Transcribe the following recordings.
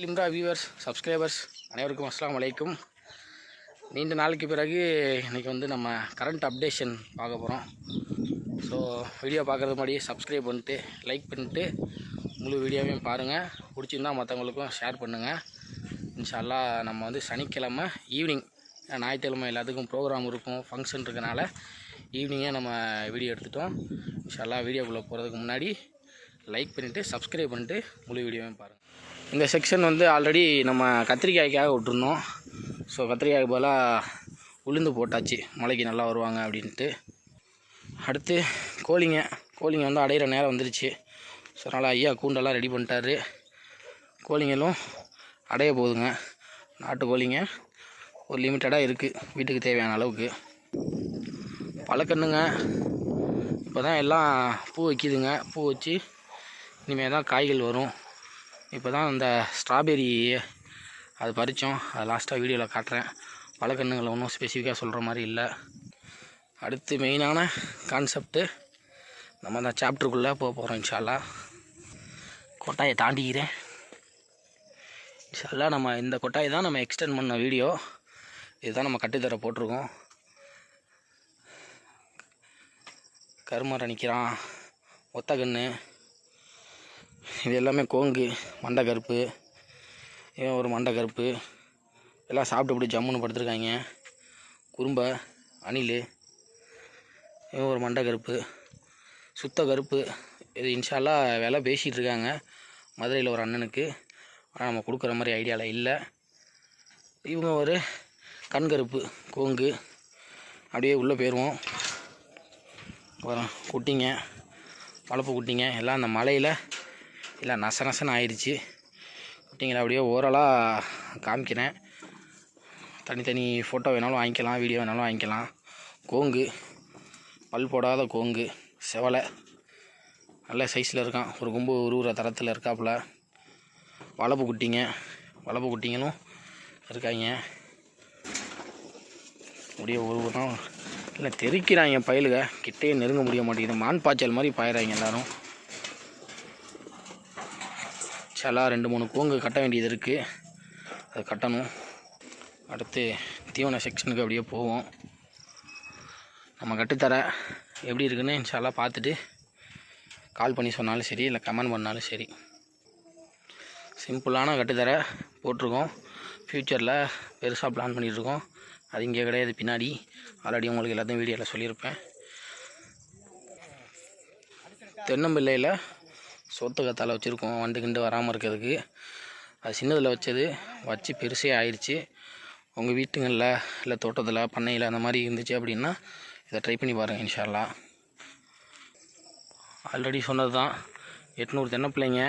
Limra viewers subscribers அனைவருக்கும் அஸ்லாம் வலைக்கும் நீண்ட நாளைக்கு பிறகு இன்றைக்கி வந்து நம்ம கரண்ட் அப்டேஷன் பார்க்க போகிறோம் ஸோ வீடியோ பார்க்குறது முன்னாடி சப்ஸ்கிரைப் பண்ணிட்டு லைக் பண்ணிட்டு முழு வீடியோவையும் பாருங்கள் பிடிச்சிருந்தா மற்றவங்களுக்கும் ஷேர் பண்ணுங்கள் இன்ஷால்லா நம்ம வந்து சனிக்கிழமை ஈவினிங் ஞாயிற்றுக்கிழமை எல்லாத்துக்கும் ப்ரோக்ராம் இருக்கும் ஃபங்க்ஷன் இருக்கனால ஈவினிங்கே நம்ம வீடியோ எடுத்துட்டோம். இன்ஷால்லா வீடியோக்குள்ளே போகிறதுக்கு முன்னாடி லைக் பண்ணிவிட்டு சப்ஸ்கிரைப் பண்ணிட்டு முழு வீடியோவையும் பாருங்கள் இந்த செக்ஷன் வந்து ஆல்ரெடி நம்ம கத்திரிக்காய்க்காக விட்டுருந்தோம். ஸோ கத்திரிக்காய்க்கு பதிலாக உளுந்து போட்டாச்சு. மழைக்கு நல்லா வருவாங்க அப்படின்ட்டு. அடுத்து கோழிங்க. கோழிங்க வந்து அடையிற நேரம் வந்துருச்சு. ஸோ அதனால் ஐயா கூண்டெல்லாம் ரெடி பண்ணிட்டாரு. கோழிங்களும் அடைய போகுதுங்க நாட்டு கோழிங்க ஒரு லிமிட்டடாக இருக்குது வீட்டுக்கு தேவையான அளவுக்கு. பழக்கண்ணுங்க. இப்போ தான் எல்லாம் பூ வைக்கிதுங்க. பூ வச்சு இனிமேல் தான் காய்கள் வரும். இப்போ தான் இந்த ஸ்ட்ராபெரி அது பறித்தோம். அது லாஸ்ட்டாக வீடியோவில் காட்டுறேன். பழக்கண்ணுங்களை ஒன்றும் ஸ்பெசிஃபிக்காக சொல்கிற மாதிரி இல்லை. அடுத்து மெயினான கான்செப்ட்டு நம்ம அந்த சாப்டருக்குள்ளே போக போகிறோம் இன்ஷால்லா கொட்டாயை தாண்டிக்கிறேன். இன்ஷால்லா நம்ம இந்த கொட்டாயை தான் நம்ம எக்ஸ்டெண்ட் பண்ண வீடியோ இதுதான் நம்ம கட்டுத்தர போட்டிருக்கோம். கருமரை நிற்கிறான் ஒத்த கன்று இது எல்லாமே கோங்கு மண்டை கருப்பு இவன் ஒரு மண்டை கருப்பு. எல்லாம் சாப்பிட்டு இப்படி ஜம்முன்னு படுத்துருக்காங்க. குறும்பை அணில் இவன் ஒரு மண்டை கருப்பு. சுத்த கருப்பு. இது இன்ஷால்லா விலை பேசிகிட்டு இருக்காங்க. மதுரையில் ஒரு அண்ணனுக்கு. ஆனால் நம்ம கொடுக்குற மாதிரி ஐடியாவில் இல்லை. இவங்க ஒரு கண் கருப்பு கோங்கு. அப்படியே உள்ளே போயிடுவோம் வரோம் குட்டிங்க வளர்ப்பு குட்டிங்க. எல்லாம் அந்த மலையில் இல்லை நச நசன்னு ஆயிடுச்சு. குட்டிங்களை அப்படியே ஓரலாக காமிக்கிறேன். தனித்தனி ஃபோட்டோ வேணாலும் வாங்கிக்கலாம் வீடியோ வேணாலும் வாங்கிக்கலாம். கோங்கு பல் போடாத கோங்கு செவலை. நல்ல சைஸில் இருக்கான். ஒரு கும்பு உருவுற தரத்தில் இருக்காப்புல. வளப்பு குட்டிங்க. வளப்பு குட்டிங்களும் இருக்காங்க. அப்படியே உருவுறோம் இல்லை தெறிக்கிறாங்க பயலுக. கிட்டேயே நெருங்க முடிய மாட்டேங்குது. மான் பாய்ச்சல் மாதிரி பாயிறாங்க எல்லாரும். சலா ரெண்டு மூணு கோங்கு கட்ட வேண்டியது இருக்குது அது கட்டணும். அடுத்து தீவன செக்ஷனுக்கு அப்படியே போவோம். நம்ம கட்டுத்தர எப்படி இருக்குன்னு இன்ஷால்லா பார்த்துட்டு கால் பண்ணி சொன்னாலும் சரி இல்லை கமெண்ட் பண்ணாலும் சரி. சிம்பிளான கட்டுத்தர போட்டிருக்கோம். ஃப்யூச்சரில் பெருசாக பிளான் பண்ணிகிட்ருக்கோம் அது இங்கே கிடையாது பின்னாடி. ஆல்ரெடி உங்களுக்கு எல்லாத்தையும் வீடியோவில் சொல்லியிருப்பேன். தென்னம்பிள்ளையில் சோத்து கத்தால் வச்சுருக்கோம். வண்டு கிண்டு வராமல் இருக்கிறதுக்கு. அது சின்னதில் வச்சது. வச்சு பெருசே ஆயிடுச்சு உங்கள் வீட்டுங்களில் இல்லை தோட்டத்தில் பண்ணையில் அந்த மாதிரி இருந்துச்சு அப்படின்னா இதை ட்ரை பண்ணி பாருங்கள் இன்ஷால்லா ஆல்ரெடி சொன்னது தான் எட்நூறு தென்னப்பிள்ளைங்க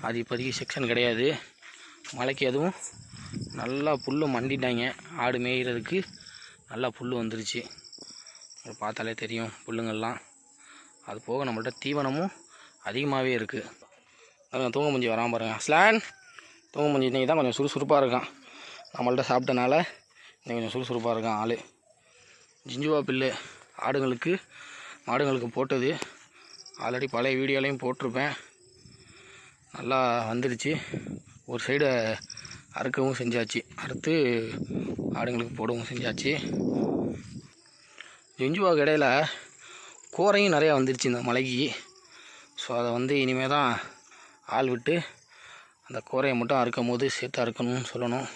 அது இப்போதைக்கு செக்ஷன் கிடையாது. மழைக்கு அதுவும் நல்லா புல் மண்டிட்டாங்க. ஆடு மேய்கிறதுக்கு நல்லா புல் வந்துருச்சு. பார்த்தாலே தெரியும் புல்லுங்கள்லாம். அது போக நம்மள்ட்ட தீவனமும் அதிகமாகவே இருக்குது அதான் தூங்க முஞ்சி வராமல் பாருங்கள் ஸ்லான் தூங்க முஞ்சி இன்றைக்கி தான் கொஞ்சம் சுறுசுறுப்பாக இருக்கான். நம்மள்ட்ட சாப்பிட்டனால இன்னைக்கு கொஞ்சம் சுறுசுறுப்பாக இருக்கான் ஆள். ஜிஞ்சுவா பில்லு ஆடுங்களுக்கு மாடுங்களுக்கு போட்டது. ஆல்ரெடி பழைய வீடியோலையும் போட்டிருப்பேன். நல்லா வந்துடுச்சு. ஒரு சைடு அறுக்கவும் செஞ்சாச்சு. அறுத்து ஆடுங்களுக்கு போடவும் செஞ்சாச்சு. ஜெஞ்சுவாக்கு இடையில் கோரையும் நிறையா வந்துருச்சு இந்த மலைக்கு. ஸோ அதை வந்து இனிமேல் தான் ஆள் விட்டு அந்த கோரையை மட்டும் அறுக்கும் போது சேர்த்து அறுக்கணும்னு சொல்லணும்.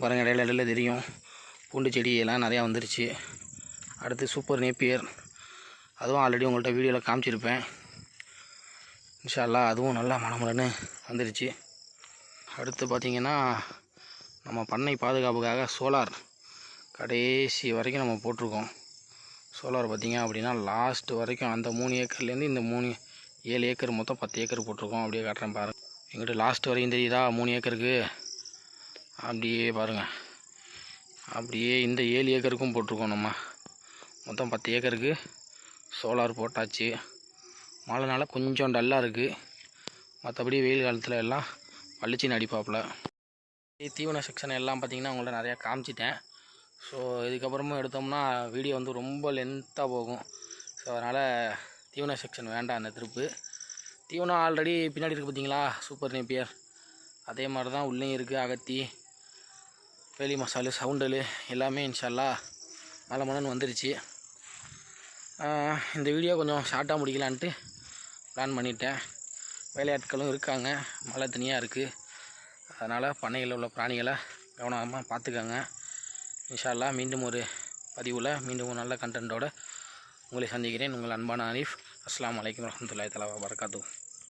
பாருங்கள் இடையில இடையில தெரியும். பூண்டு செடி எல்லாம் நிறையா வந்துருச்சு. அடுத்து சூப்பர் நேப்பியர். அதுவும் ஆல்ரெடி உங்கள்கிட்ட வீடியோவில் காமிச்சிருப்பேன். இன்ஷால்லா அதுவும் நல்லா மனமலன்னு வந்துருச்சு. அடுத்து பார்த்திங்கன்னா நம்ம பண்ணை பாதுகாப்புக்காக சோலார் கடைசி வரைக்கும் நம்ம போட்டிருக்கோம். சோலார் பார்த்திங்க அப்படின்னா லாஸ்ட் வரைக்கும் அந்த மூணு ஏக்கர்லேருந்து இந்த மூணு ஏழு ஏக்கர் மொத்தம் பத்து ஏக்கர் போட்டிருக்கோம். அப்படியே காட்டுறேன் பாருங்கள் எங்கிட்ட லாஸ்ட் வரையும் தெரியுதா? மூணு ஏக்கருக்கு. அப்படியே பாருங்கள் அப்படியே இந்த ஏழு ஏக்கருக்கும் போட்டிருக்கோம் நம்ம. மொத்தம் பத்து ஏக்கருக்கு. சோலார் போட்டாச்சு. மழைனால கொஞ்சம் டல்லாக இருக்குது மற்றபடி வெயில் காலத்தில் எல்லாம் பளிச்சுன்னு அடிப்பாப்புல. தீவன செக்ஷன் எல்லாம் பார்த்திங்கன்னா உங்கள்ட்ட நிறையா காமிச்சிட்டேன். ஸோ இதுக்கப்புறமும் எடுத்தோம்னா வீடியோ வந்து ரொம்ப லென்த்தாக போகும். ஸோ அதனால் தீவன செக்ஷன் வேண்டாம் அந்த திருப்பு. தீவனம் ஆல்ரெடி பின்னாடி இருக்குது பார்த்தீங்களா சூப்பர் நேப்பியர் அதே மாதிரி தான் உள்ளேயும் இருக்குது அகத்தி. வேலி மசாலு சவுண்டலு எல்லாமே இன்ஷால்லா மலை மலன்னு வந்துருச்சு இந்த வீடியோ கொஞ்சம் ஷார்ட்டாக முடிக்கலான்ட்டு பிளான் பண்ணிட்டேன். வேலையாட்களும் இருக்காங்க மழை தனியாக இருக்குது அதனால் பண்ணையில் உள்ள பிராணிகளை கவனமாக பார்த்துக்கோங்க. இன்ஷால்லா மீண்டும் ஒரு பதிவில் மீண்டும் ஒரு நல்ல கண்டென்ட்டோடு உங்களை சந்திக்கிறேன். உங்கள் அன்பான அனீஃப் আসসালামু আলাইকুম রহমতুল্লাহ তালা বারকাতু